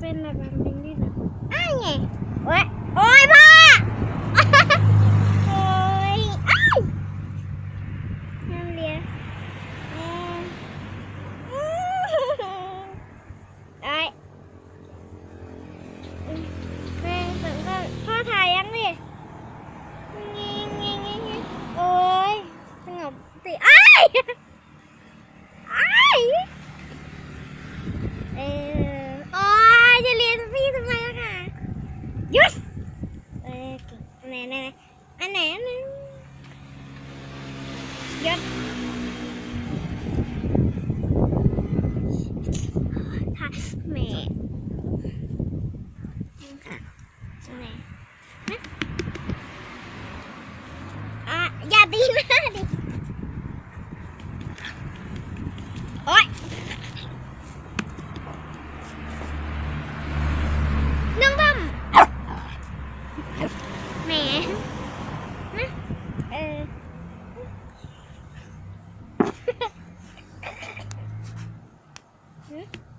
เป็นอะไรแบบนี้นะอ้าวไงโอ้ยโอ้ยพ่อโอ้ยอ้าวน้ำเลียอืมอืมไอ้แม่ถึงก็พ่อถ่ายยังดิงี้งี้งี้โอ้ยสงบสติไอ้ายอ้ Yes. Okay. Này này này. Anh này anh này. Yes. Thả mẹ. Này. À, dạ đi má đi. Ôi. Nâng vào. แหมเออ嗯。